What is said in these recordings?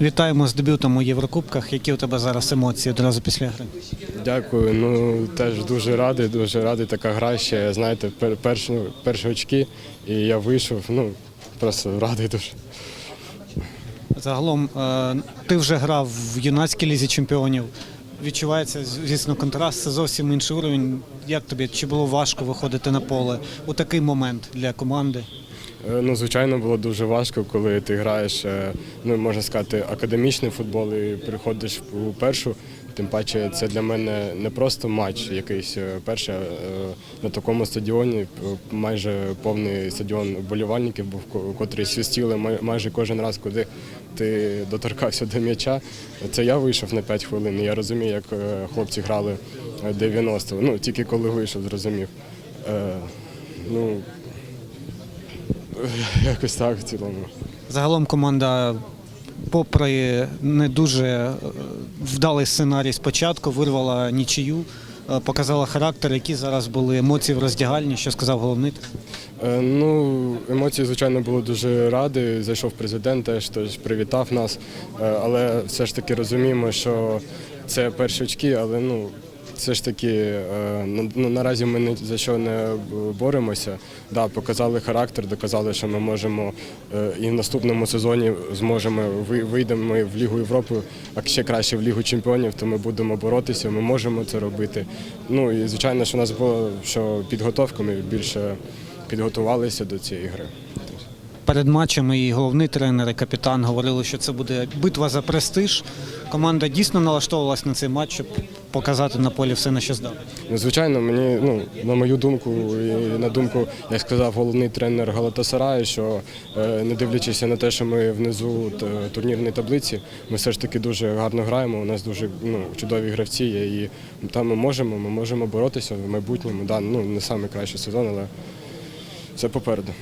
Вітаємо з дебютом у Єврокубках. Які у тебе зараз емоції одразу після гри? Дякую. Ну теж дуже радий, дуже радий. Така гра ще, знаєте, пер, перші, перші очки, і я вийшов. Ну просто радий дуже. Загалом е, ти вже грав в юнацькій лізі чемпіонів. Відчувається, звісно, контраст, це зовсім інший уровень. Як тобі? Чи було важко виходити на поле у такий момент для команди? Е, Ну, звичайно, було дуже важко, коли ти граєш, е, ну можна сказати, академічний футбол і приходиш у першу. Тим паче, це для мене не просто матч якийсь е, перший, на такому стадіоні майже повний стадіон вболівальників був, котрі свистіли майже кожен раз, куди ти доторкався до м'яча. Це я вийшов на 5 хвилин. Я розумію, як е, хлопці грали е, 90. Ну тільки коли вийшов, зрозумів. Е, Ну якось так в цілому. Загалом команда, попри не дуже е, вдалий сценарій спочатку, вирвала нічию, е, показала характер, які зараз були емоції в роздягальні, що сказав головний. Е, Ну, емоції, звичайно, були дуже раді. Зайшов президент, теж, теж привітав нас. Е, Але все ж таки розуміємо, що це перші очки, але ну. Все ж таки, е, на- ну, наразі ми ні за що не боремося. Да, показали характер, доказали, що ми можемо е, і в наступному сезоні зможемо ви- вийдемо в Лігу Європи, а ще краще в Лігу Чемпіонів, то ми будемо боротися, ми можемо це робити. Ну і звичайно, що у нас було що підготовка, ми більше підготувалися до цієї гри. Перед матчем і головний тренер, і капітан говорили, що це буде битва за престиж. Команда дійсно налаштовувалась на цей матч, щоб показати на полі все, на що здатна. Ну, звичайно, мені, ну, на мою думку, і на думку, як сказав головний тренер Галатасараю, що е, не дивлячись на те, що ми внизу турнірної таблиці, ми все ж таки дуже гарно граємо. У нас дуже ну, чудові гравці є, і там ми можемо, ми можемо боротися в майбутньому. Да, ну, не найкращий сезон, але все попереду.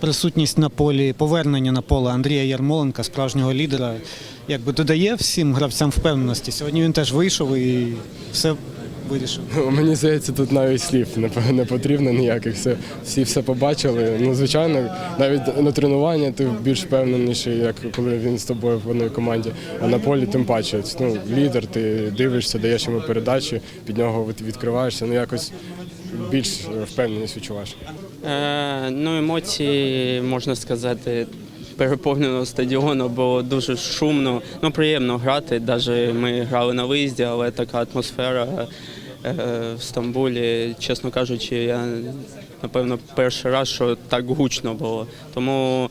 Присутність на полі, повернення на поле Андрія Ярмоленка, справжнього лідера, якби додає всім гравцям впевненості. Сьогодні він теж вийшов і все вирішив. Ну, Мені здається, тут навіть слів не, потрібно ніяких. Все, всі все побачили. Ну, звичайно, навіть на тренування ти більш впевненіший, як коли він з тобою в одній команді. А на полі тим паче. Ну, лідер, ти дивишся, даєш йому передачі, під нього від- відкриваєшся. Ну якось більш впевненість відчуваєш. Е, ну, емоції, можна сказати, переповненого стадіону, було дуже шумно. Ну, приємно грати. Навіть ми грали на виїзді, але така атмосфера в Стамбулі, чесно кажучи, я напевно перший раз, що так гучно було. Тому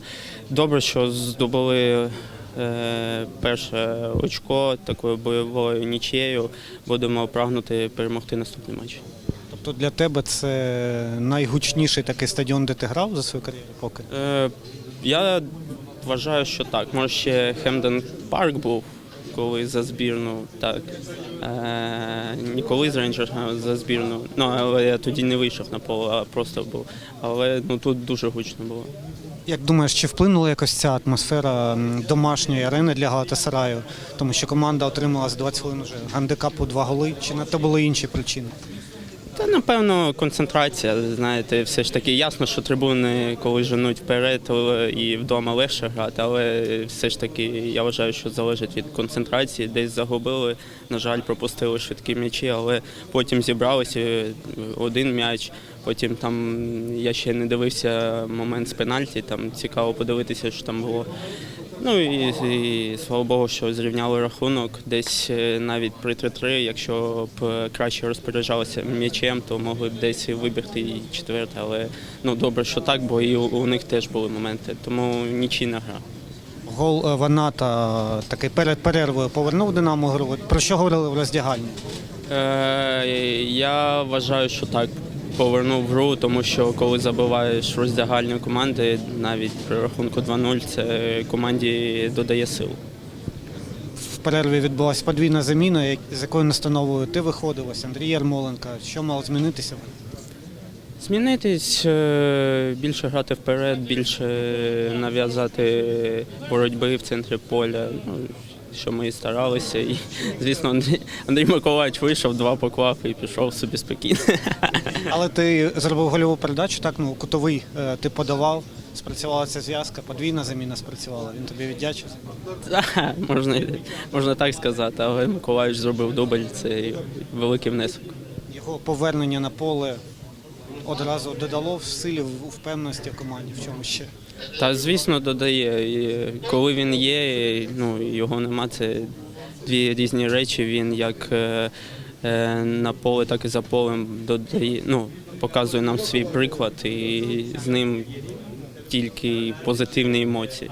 добре, що здобули. е, Перше очко такою бойовою нічією будемо прагнути перемогти наступний матч. Тобто для тебе це найгучніший такий стадіон, де ти грав за свою кар'єру поки? Е, я вважаю, що так. Може, ще Хемден Парк був, коли за збірну, так. Не коли з рейнджерами за збірну. Ну, але я тоді не вийшов на поле, а просто був. Але ну, тут дуже гучно було. Як думаєш, чи вплинула якось ця атмосфера домашньої арени для Галатасараю? Тому що команда отримала за 20 хвилин вже гандикапу два голи, чи на то були інші причини? Та напевно концентрація. Знаєте, все ж таки ясно, що трибуни, коли женуть вперед, і вдома легше грати, але все ж таки я вважаю, що залежить від концентрації. Десь загубили, на жаль, пропустили швидкі м'ячі, але потім зібралися е, один м'яч. Потім там я ще не дивився момент з пенальті. Там цікаво подивитися, що там було. Ну і, і слава Богу, що зрівняли рахунок. Десь е, навіть при 3-3, якщо б е, краще розпоряджалися м'ячем, то могли б десь і вибігти і четверте. Але ну добре, що так, бо і у, у них теж були моменти. Тому нічийна гра. Гол е, Ваната такий перед перервою повернув Динамо гру. Про що говорили в роздягальні? Е, я вважаю, що так. Повернув гру, тому що коли забиваєш роздягальні команди, навіть при рахунку 2-0, це команді додає сил. В перерві відбулася подвійна заміна, з якою настановою ти виходив, ось Андрій Ярмоленка. Що мало змінитися? Змінитись, е, більше грати вперед, більше нав'язати боротьби в центрі поля. Що ми і старалися. І, звісно, Андрій, Андрій Миколаївич вийшов, два поклав і пішов собі спокійно. Але ти зробив гольову передачу, так ну кутовий е, ти подавав. спрацювала ця зв'язка, подвійна заміна спрацювала. Він тобі віддячив. Можна, можна так сказати, але Миколаївич зробив дубль, це великий внесок. Його повернення на поле одразу додало в силі, в впевненості в команді. В чому ще? Та звісно додає. І коли він є, і, ну його нема. Це дві різні речі. Він як е, е, на поле, так і за полем додає. Ну показує нам свій приклад, і з ним тільки позитивні емоції.